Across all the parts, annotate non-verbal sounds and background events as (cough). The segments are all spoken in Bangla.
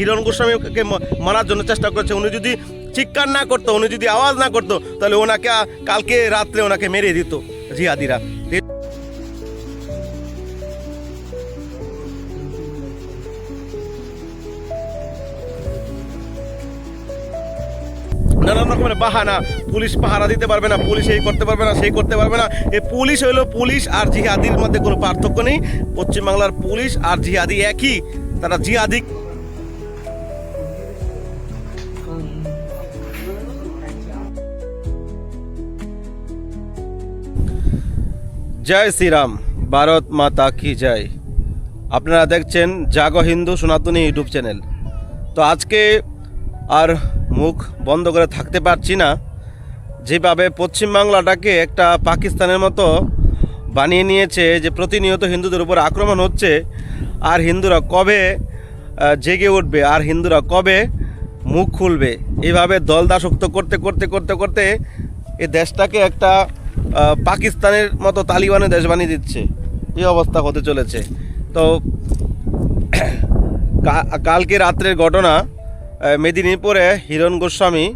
হিরণ গোস্বামীকে মারার জন্য চেষ্টা করেছে। উনি যদি চিৎকার না করতো, উনি যদি আওয়াজ না করতো, তাহলে ওনাকে কালকে রাত্রে ওনাকে মেরে দিত জিহাদিরা। নানান রকমের বাহানা। পুলিশ পাহারা দিতে পারবে না, পুলিশ এই করতে পারবে না, সেই করতে পারবে না। এই পুলিশ হইল পুলিশ আর জিহাদির মধ্যে কোনো পার্থক্য নেই। পশ্চিমবাংলার পুলিশ আর জিহাদি একই। তারা জিহাদি জয় শ্রীরাম, ভারত মাতা কি জয়। আপনারা দেখছেন জাগো হিন্দু সনাতনী ইউটিউব চ্যানেল। তো আজকে আর মুখ বন্ধ করে থাকতে পারছি না। যেভাবে পশ্চিমবাংলাটাকে একটা পাকিস্তানের মতো বানিয়ে নিয়েছে, যে প্রতিনিয়ত হিন্দুদের উপর আক্রমণ হচ্ছে, আর হিন্দুরা কবে জেগে উঠবে, আর হিন্দুরা কবে মুখ খুলবে এইভাবে দল দাসক্ত করতে করতে করতে করতে এই দেশটাকে একটা পাকিস্তানের মতো তালিবানের দেশ বানিয়ে দিচ্ছে। এই অবস্থা হতে চলেছে? তো (clears throat) কালকে রাত্রের ঘটনা মেদিনীপুরে হিরণ গোস্বামী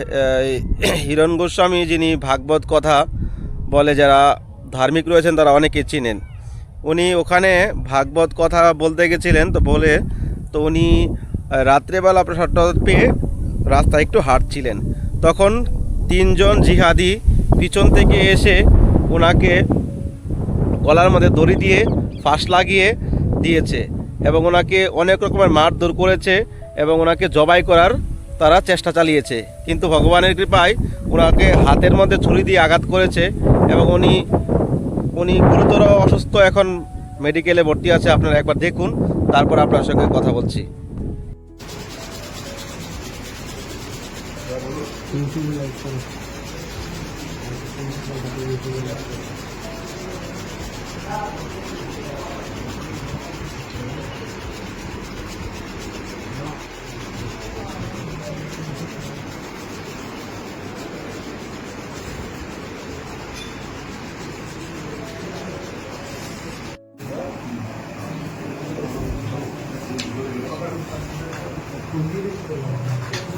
(clears throat) হিরণ গোস্বামী যিনি ভাগবত কথা বলে যারা ধার্মিক রয়েছেন, তারা অনেকে চিনেন। উনি ওখানে ভাগবত কথা বলতে গেছিলেন, তো বলে, তো উনি রাত্রেবেলা প্রসাদ পেয়ে রাস্তায় একটু হাঁটছিলেন। তখন তিনজন জিহাদি পিছন থেকে এসে ওনাকে গলার মধ্যে দড়ি দিয়ে ফাঁস লাগিয়ে দিয়েছে এবং ওনাকে অনেক রকমের মারধর করেছে এবং ওনাকে জবাই করার তারা চেষ্টা চালিয়েছে। কিন্তু ভগবানের কৃপায় ওনাকে হাতের মধ্যে ছুরি দিয়ে আঘাত করেছে এবং উনি উনি গুরুতর অসুস্থ এখন মেডিকেলে ভর্তি আছে। আপনারা একবার দেখুন, তারপর আপনার সঙ্গে কথা বলছি। 중심을 잡고 중심을 잡고 중심을 잡고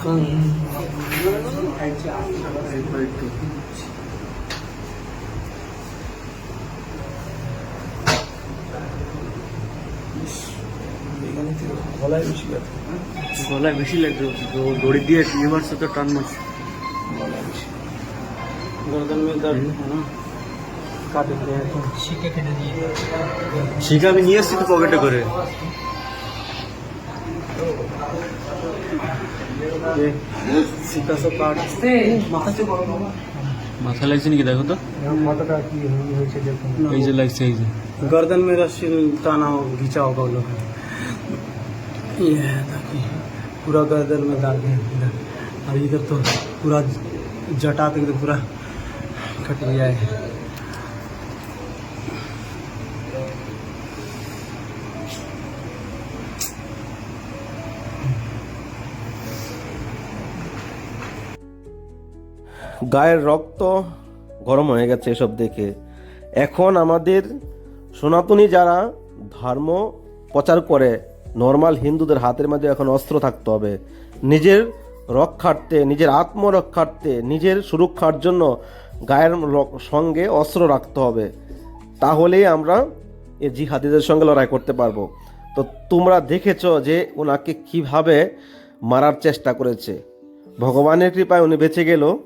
음. গলায় বেশি লাগছে দ- দড়ি দিয়ে টিয়ে মারছে তো টান মারছে गर्दन में दर्द है ना কাটে শিকা কেটে দিয়ে শিকা আমি নিয়ে এসছি তো পকেটে করে শিকা সব কাটছে মাথা से বড় বাবা মাথা লাগছে নাকি দেখো তো মাথাটা কি হয়েছে দেখুন এই যে লাগছে এই যে गर्दन में रस्सी टाना हो घिंचा होगा वो लोग ये है ताकि पूरा गर्दन में दाग है इधर और इधर तो पूरा जटा तक तो पूरा कट गया है গায়ের রক্ত গরম হয়ে গেছে এসব দেখে। এখন আমাদের সনাতনী যারা ধর্ম প্রচার করে নর্মাল হিন্দুদের হাতের মাঝে এখন অস্ত্র থাকতে হবে। নিজের রক্ষার্থে, নিজের আত্মরক্ষার্থে, নিজের সুরক্ষার জন্য গায়ের সঙ্গে অস্ত্র রাখতে হবে। তাহলেই আমরা এই জিহাদিদের সঙ্গে লড়াই করতে পারব। তো তোমরা দেখেছ যে ওনাকে কীভাবে মারার চেষ্টা করেছে। ভগবানের কৃপায় উনি বেঁচে গেল।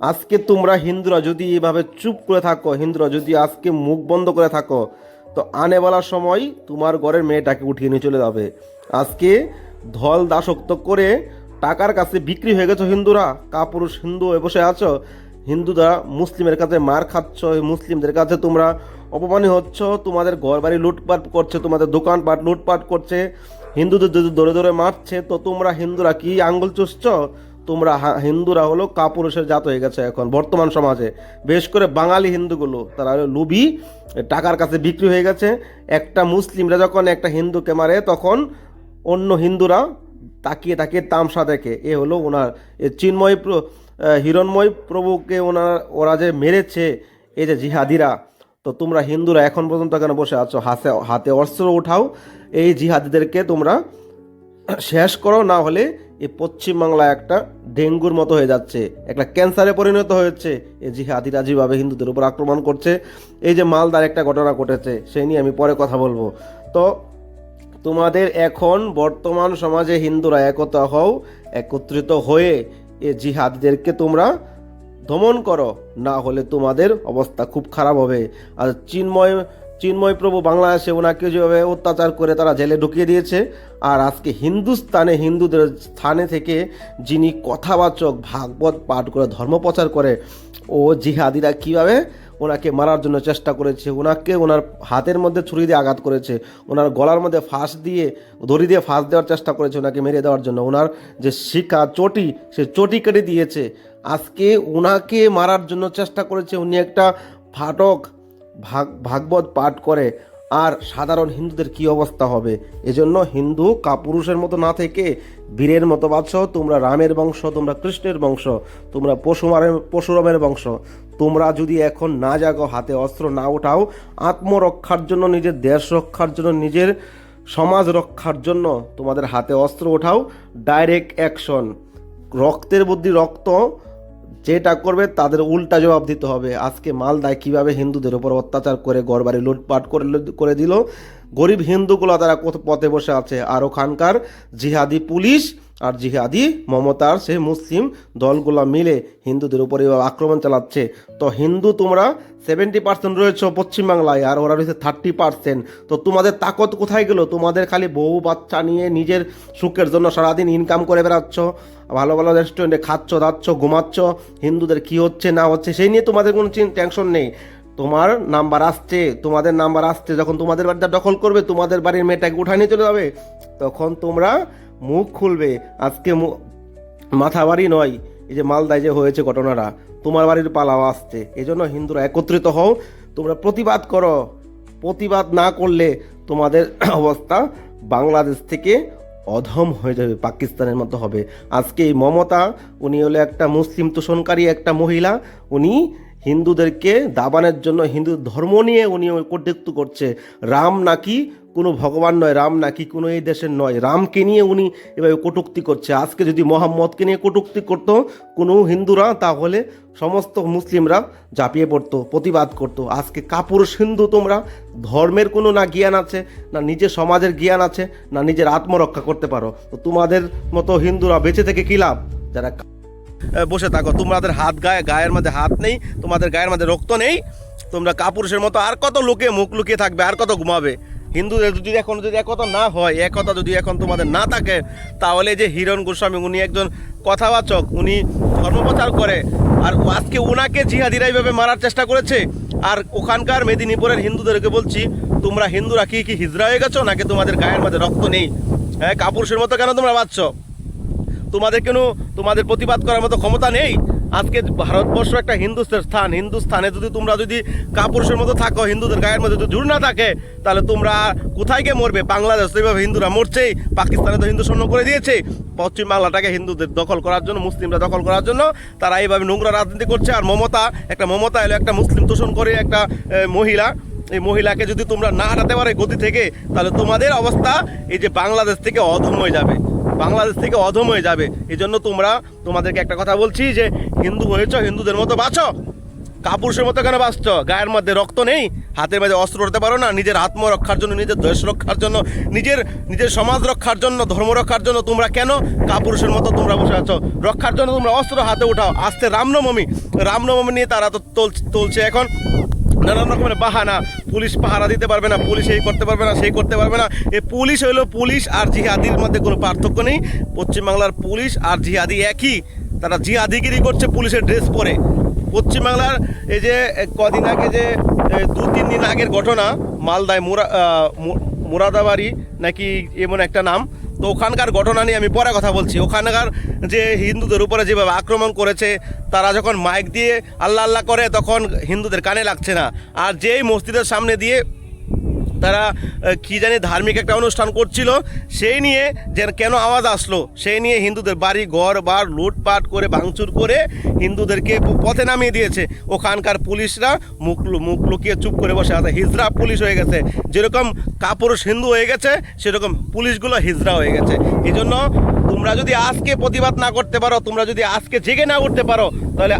আজকে তোমরা হিন্দুরা যদি এভাবে চুপ করে থাকো, হিন্দুরা যদি আজকে মুখ বন্ধ করে থাকো, তো আনেওয়ালার সময় তোমার ঘরের মেয়েটাকে উঠিয়ে নিয়ে চলে যাবে। আজকে ধল দাসক্ত করে টাকার কাছে বিক্রি হয়ে গেছো হিন্দুরা, কাপুরুষ হিন্দু হয়ে বসে আছো। হিন্দুরা মুসলিমের কাছে মার খাচ্ছ মুসলিমদের কাছে তোমরা অপমানি হচ্ছ, তোমাদের ঘর বাড়ি লুটপাট করছে, তোমাদের দোকানপাট লুটপাট করছে। হিন্দুদের যদি দৌড়ে দৌড়ে মারছে, তো তোমরা হিন্দুরা কি আঙ্গুল চুষছ? তোমরা হিন্দুরা হলো কাপুরুষের জাত হয়ে গেছে এখন বর্তমান সমাজে। বেশ করে বাঙালি হিন্দুগুলো, তারা লুবি টাকার কাছে বিক্রি হয়ে গেছে। একটা মুসলিমরা যখন একটা হিন্দুকে মারে, তখন অন্য হিন্দুরা তাকিয়ে তাকিয়ে তামসা দেখে। এ হলো ওনার চিন্ময় হিরণময় প্রভুকে ওনার, ওরা যে মেরেছে, এই যে জিহাদিরা, তো তোমরা হিন্দুরা এখন পর্যন্ত কেন বসে আছো? হাতে হাতে অস্ত্র উঠাও, এই জিহাদিদেরকে তোমরা শেষ করো, না হলে এই পশ্চিমবাংলা একটা ডেঙ্গুর মতো হয়ে যাচ্ছে। একটা ক্যান্সারে পরিণত হয়েছে। এই জিহাদিরা যেভাবে হিন্দুদের উপর আক্রমণ করছে। এই যে মালদার একটা ঘটনা ঘটেছে, সেই নিয়ে আমি পরে কথা বলব। তো তোমাদের এখন বর্তমান সমাজে হিন্দুরা একতা হও, একত্রিত হয়ে এ জিহাদিদেরকে তোমরা দমন করো। না হলে তোমাদের অবস্থা খুব খারাপ হবে। আর চিন্ময় চিন্ময় প্রভু বাংলাদেশে ওনাকে যেভাবে অত্যাচার করে তারা জেলে ঢুকিয়ে দিয়েছে, আর আজকে হিন্দুস্তানে হিন্দুদের স্থানে থেকে যিনি কথাবাচক ভাগবত পাঠ করে, ধর্ম প্রচার করে, ও জিহাদিরা কীভাবে ওনাকে মারার জন্য চেষ্টা করেছে, ওনাকে ওনার হাতের মধ্যে ছুরি দিয়ে আঘাত করেছে, ওনার গলার মধ্যে ফাঁস দিয়ে, দড়ি দিয়ে ফাঁস দেওয়ার চেষ্টা করেছে ওনাকে মেরে দেওয়ার জন্য, ওনার যে শিকা চটি, সে চটি কেটে দিয়েছে, আজকে ওনাকে মারার জন্য চেষ্টা করেছে, উনি একটা ফাটক ভাগ ভাগবত পাঠ করে, আর সাধারণ হিন্দুদের কি অবস্থা হবে? এজন্য হিন্দু কাপুরুষের মতো না থেকে বীরের মতো বাঁচ তোমরা রামের বংশ, তোমরা কৃষ্ণের বংশ, তোমরা পশুমারের পশুরামের বংশ। তোমরা যদি এখন না জাগো, হাতে অস্ত্র না ওঠাও, আত্মরক্ষার জন্য নিজের দেশ রক্ষার জন্য, নিজের সমাজ রক্ষার জন্য তোমাদের হাতে অস্ত্র ওঠাও ডাইরেক্ট অ্যাকশন রক্তের বুদ্ধি রক্ত যেটা করবে তাদের উল্টা জবাব দিতে হবে। আজকে মালদায় কীভাবে হিন্দুদের উপর অত্যাচার করে গড়বাড়ি লুটপাট করে করে দিল? গরিব হিন্দুগুলো তারা পথে বসে আছে। আর ওখানকার জিহাদি পুলিশ আর জিহাদি মমতার সে মুসলিম দলগুলো মিলে হিন্দুদের উপরে আক্রমণ চালাচ্ছে। তো হিন্দু তোমরা সেভেন্টি পার্সেন্ট রয়েছে পশ্চিমবাংলায় আর ওরা রয়েছে থার্টি পার্সেন্ট তো তোমাদের তাকত কোথায় গেল? তোমাদের খালি বউ বাচ্চা নিয়ে নিজের সুখের জন্য সারাদিন ইনকাম করে বেড়াচ্ছ, ভালো ভালো রেস্টুরেন্টে খাচ্ছ, দাচ্ছ, ঘুমাচ্ছ, হিন্দুদের কি হচ্ছে না হচ্ছে সেই নিয়ে তোমাদের কোনো টেনশন নেই। তোমার নাম্বার আসছে, তোমাদের নাম্বার আসছে, যখন তোমাদের বাড়িটা দখল করবে, তোমাদের বাড়ির মেয়েটাকে উঠায় নিয়ে চলে যাবে, তখন তোমরা মুখ খুলবে, আজকে মাথা বাড়ি নয়, এই যে মালদায় যে হয়েছে ঘটনাটা, তোমার বাড়ির পালাও আসছে। এই জন্য হিন্দুরা একত্রিত হও, তোমরা প্রতিবাদ করো। প্রতিবাদ না করলে তোমাদের (clears throat) অবস্থা বাংলাদেশ থেকে অধম হয়ে যাবে, পাকিস্তানের মতো হবে। আজকে এই মমতা, উনি হলো একটা মুসলিম তোষণকারী একটা মহিলা, উনি হিন্দুদেরকে দাবানের জন্য হিন্দু ধর্ম নিয়ে উনি কটূক্তি করছে। রাম নাকি কোনো ভগবান নয়, রাম নাকি কোনো এই দেশের নয়। রামকে নিয়ে উনি এভাবে কটূক্তি করছে। আজকে যদি মোহাম্মদকে নিয়ে কটূক্তি করতো কোনো হিন্দুরা, তাহলে সমস্ত মুসলিমরা ঝাঁপিয়ে পড়তো, প্রতিবাদ করতো। আজকে কাপুরুষ হিন্দু তোমরা, ধর্মের কোনো না জ্ঞান আছে, না নিজের সমাজের জ্ঞান আছে, না নিজের আত্মরক্ষা করতে পারো। তো তোমাদের মতো হিন্দুরা বেঁচে থেকে কী লাভ? যারা বসে থাকো। তোমাদের হাত গায়ে গায়ের মধ্যে হাত নেই, তোমাদের গায়ের মধ্যে রক্ত নেই। তোমরা কাপুরুষের মতো আর কত লোকে মুখ লুকিয়ে থাকবে, আর কত ঘুমাবে? হিন্দুদের যদি এখন যদি একতা না হয় একতা যদি এখন তোমাদের না থাকে, তাহলে যে হিরণ গোস্বামী, উনি একজন কথাবাচক, উনি ধর্মপ্রচার করে, আর আজকে ওনাকে জিহাদিরা এইভাবে মারার চেষ্টা করেছে। আর ওখানকার মেদিনীপুরের হিন্দুদেরকে বলছি, তোমরা হিন্দুরা কি কি হিজড়া হয়ে গেছো, নাকি তোমাদের গায়ের মধ্যে রক্ত নেই? হ্যাঁ কাপুরুষের মতো কেন তোমরা বাঁচছো? তোমাদের কেন, তোমাদের প্রতিবাদ করার মতো ক্ষমতা নেই? আজকে ভারতবর্ষ একটা হিন্দুস্থান স্থান, হিন্দুস্থানে যদি তোমরা যদি কাপুরুষের মতো থাকো, হিন্দুদের গায়ের মধ্যে যদি জুড় না থাকে, তাহলে তোমরা কোথায় গিয়ে মরবে? বাংলাদেশ এইভাবে হিন্দুরা মরছেই, পাকিস্তানে তো হিন্দু শূন্য করে দিয়েছে। পশ্চিম বাংলাটাকে হিন্দুদের দখল করার জন্য, মুসলিমরা দখল করার জন্য, তারা এইভাবে নোংরা রাজনীতি করছে। আর মমতা, একটা মমতা এলো, একটা মুসলিম তোষণ করে একটা মহিলা। এই মহিলাকে যদি তোমরা না হারাতে পারো গতি থেকে, তাহলে তোমাদের অবস্থা এই যে বাংলাদেশ থেকে অধম হয়ে যাবে। বাংলাদেশ থেকে অধম হয়ে যাবে। এই জন্য তোমরা তোমাদেরকে একটা কথা বলছি যে, হিন্দু হয়েছ, হিন্দুদের মতো বাঁচো। কাপুরুষের মতো কেন বাঁচছ? গায়ের মধ্যে রক্ত নেই, হাতের মধ্যে অস্ত্র উঠতে পারো না, নিজের আত্মরক্ষার জন্য, নিজের দেশ রক্ষার জন্য, নিজের নিজের সমাজ রক্ষার জন্য, ধর্ম রক্ষার জন্য তোমরা কেন কাপুরুষের মতো তোমরা বসে আছো? রক্ষার জন্য তোমরা অস্ত্র হাতে উঠাও। আসতে রামনবমী রামনবমী নিয়ে তারা তো তোল- তুলছে এখন। নানান রকমের বাহানা। পুলিশ পাহারা দিতে পারবে না, পুলিশ এই করতে পারবে না, সেই করতে পারবে না। এই পুলিশ হইল পুলিশ আর জিহাদির মধ্যে কোনো পার্থক্য নেই। পশ্চিমবাংলার পুলিশ আর জিহাদি একই। তারা জিহাদিগিরি করছে, পুলিশের ড্রেস পরে। পশ্চিমবাংলার এই যে কদিন আগে যে দু তিন দিন আগের ঘটনা, মালদায় মুরা মুরাদাবাড়ি নাকি এমন একটা নাম তো ওখানকার ঘটনা নিয়ে আমি পরে কথা বলছি। ওখানকার যে হিন্দুদের উপরে যেভাবে আক্রমণ করেছে, তারা যখন মাইক দিয়ে আল্লাহ আল্লাহ করে, তখন হিন্দুদের কানে লাগছে না। আর যেই মসজিদের সামনে দিয়ে তারা কি জানি ধার্মিক একটা অনুষ্ঠান করছিল, সেই নিয়ে যে কেন আওয়াজ আসলো? সেই নিয়ে হিন্দুদের বাড়ি, ঘর বার লুটপাট করে, ভাঙচুর করে হিন্দুদেরকে পথে নামিয়ে দিয়েছে। ওখানকার পুলিশরা মুখ মুখ লুকিয়ে চুপ করে বসে আছে। হিজড়া পুলিশ হয়ে গেছে। যেরকম কাপুরুষ হিন্দু হয়ে গেছে, সেরকম পুলিশগুলো হিজড়া হয়ে গেছে। এই জন্য তোমরা যদি আজকে প্রতিবাদ না করতে পারো, তোমরা যদি আজকে জেগে না উঠতে পারো, তাহলে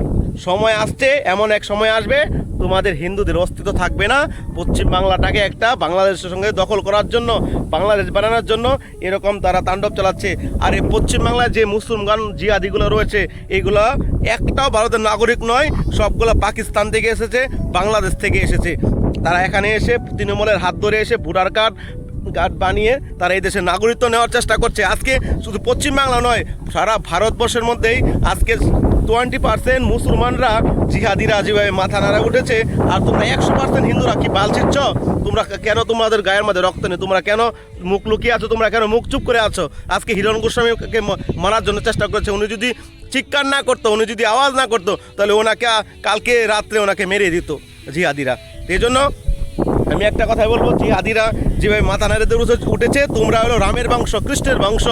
সময় আসছে, এমন এক সময় আসবে, তোমাদের হিন্দুদের অস্তিত্ব থাকবে না। পশ্চিম বাংলাটাকে একটা বাংলাদেশের সঙ্গে দখল করার জন্য, বাংলাদেশ বানানোর জন্য এরকম তারা তাণ্ডব চালাচ্ছে। আর এই পশ্চিম বাংলায় যে মুসলমান জিহাদিগুলো রয়েছে, এগুলো একটাও ভারতের নাগরিক নয়, সবগুলো পাকিস্তান থেকে এসেছে, বাংলাদেশ থেকে এসেছে। তারা এখানে এসে তৃণমূলের হাত ধরে এসে ভোটার কার্ড কার্ড বানিয়ে তারা এই দেশের নাগরিকত্ব নেওয়ার চেষ্টা করছে। আজকে শুধু পশ্চিমবাংলা নয়, সারা ভারতবর্ষের মধ্যেই আজকে টোয়েন্টি পার্সেন্ট মুসলমানরা জিহাদিরা যেভাবে মাথা নাড়া উঠেছে। আর তোমরা একশো পার্সেন্ট হিন্দুরা কি বাল ছিচ্ছ তোমরা কেন তোমাদের গায়ের মধ্যে রক্ত নেই? তোমরা কেন মুখ লুকিয়ে আছো? তোমরা কেন মুখ চুপ করে আছো? আজকে হিরণ গোস্বামীকে মারার জন্য চেষ্টা করেছে। উনি যদি চিৎকার না করতো, উনি যদি আওয়াজ না করতো, তাহলে ওনাকে কালকে রাত্রে ওনাকে মেরে দিত জিহাদিরা। এই জন্য আমি একটা কথাই বলব জিহাদিরা যেভাবে মাথা নাড়িতে উঠেছে, তোমরা হলো রামের বংশ, কৃষ্ণের বংশ,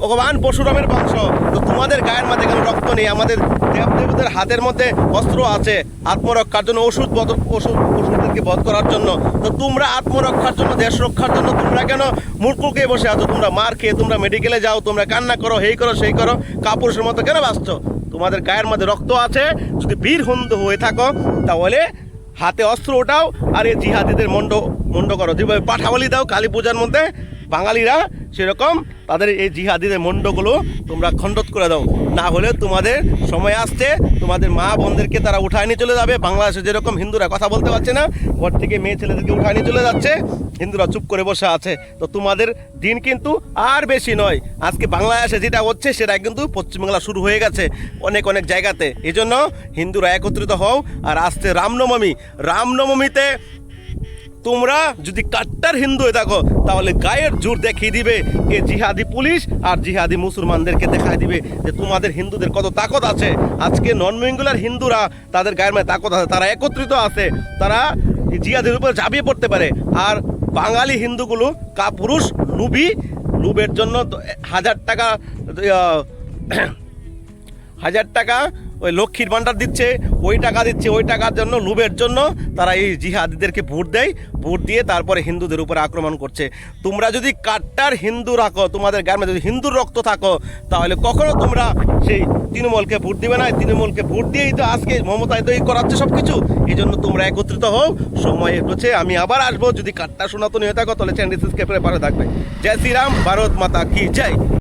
ভগবান পরশুরামের বংশ। তো তোমাদের গায়ের মধ্যে কেন রক্ত নেই? আমাদের দেব দেবীদের হাতের মধ্যে অস্ত্র আছে আত্মরক্ষার জন্য, ওষুধ বধ ওষুধ ওষুধদেরকে বধ করার জন্য। তো তোমরা আত্মরক্ষার জন্য দেশ রক্ষার জন্য, তোমরা কেন মূর্খকে বসে আছো? তোমরা মার খেয়ে তোমরা মেডিকেলে যাও, তোমরা কান্না করো, হেই করো, সেই করো, কাপুরুষের মতো কেন বাঁচছো? তোমাদের গায়ের মধ্যে রক্ত আছে, যদি বীর হয়ে থাকো, তাহলে হাতে অস্ত্র ওঠাও আর এই জিহাদিদের মন্ড মন্ড করো। যেভাবে পাঠাবলি দাও কালী পূজার মধ্যে বাঙালিরা সেরকম তাদের এই জিহাদিদের মণ্ডগুলো তোমরা খণ্ডত করে দাও। না হলে তোমাদের সময় আসছে, তোমাদের মা বোনদেরকে তারা উঠায় নিয়ে চলে যাবে। বাংলাদেশে যেরকম হিন্দুরা কথা বলতে পারছে না, ঘর থেকে মেয়ে ছেলেদেরকে উঠায় নিয়ে চলে যাচ্ছে, হিন্দুরা চুপ করে বসে আছে। তো তোমাদের দিন কিন্তু আর বেশি নয়। আজকে বাংলাদেশে যেটা হচ্ছে সেটা কিন্তু পশ্চিমবাংলা শুরু হয়ে গেছে অনেক অনেক জায়গাতে। এই জন্য হিন্দুরা একত্রিত হও আর আসছে রামনবমী। রামনবমীতে তোমরা যদি কাট্টার হিন্দু হয়ে তাহলে গায়ের জোর দেখিয়ে দিবে এ জিহাদি পুলিশ আর জিহাদি মুসলমানদেরকে দেখায় দিবে যে তোমাদের হিন্দুদের কত তাকত আছে। আজকে নন বেঙ্গলার হিন্দুরা তাদের গায়ের মধ্যে তাকত আছে, তারা একত্রিত আছে, তারা জিহাদের উপর ঝাঁপিয়ে পড়তে পারে। আর বাঙালি হিন্দুগুলো কাপুরুষ, লুবি, লুবের জন্য হাজার টাকা (clears throat) হাজার টাকা ওই লক্ষ্মীর ভাণ্ডার দিচ্ছে, ওই টাকা দিচ্ছে, ওই টাকার জন্য, লুবের জন্য তারা এই জিহাদিদেরকে ভোট দেয়, ভোট দিয়ে তারপরে হিন্দুদের উপরে আক্রমণ করছে। তোমরা যদি কাট্টার হিন্দু রাখো, তোমাদের গ্রামে যদি হিন্দুর রক্ত থাকো, তাহলে কখনো তোমরা সেই তৃণমূলকে ভোট দিবে না। তৃণমূলকে ভোট দিয়েই তো আজকে মমতায় তো এই করাচ্ছে সব কিছু এই জন্য তোমরা একত্রিত হও, সময় এগোচ্ছে, আমি আবার আসব। যদি কাট্টা সনাতনী হয়ে থাকো, তাহলে চ্যান্ডি সাবস্ক্রাইব করে পারে থাকবে। জয় শ্রীরাম, ভারত মাতা কি জয়।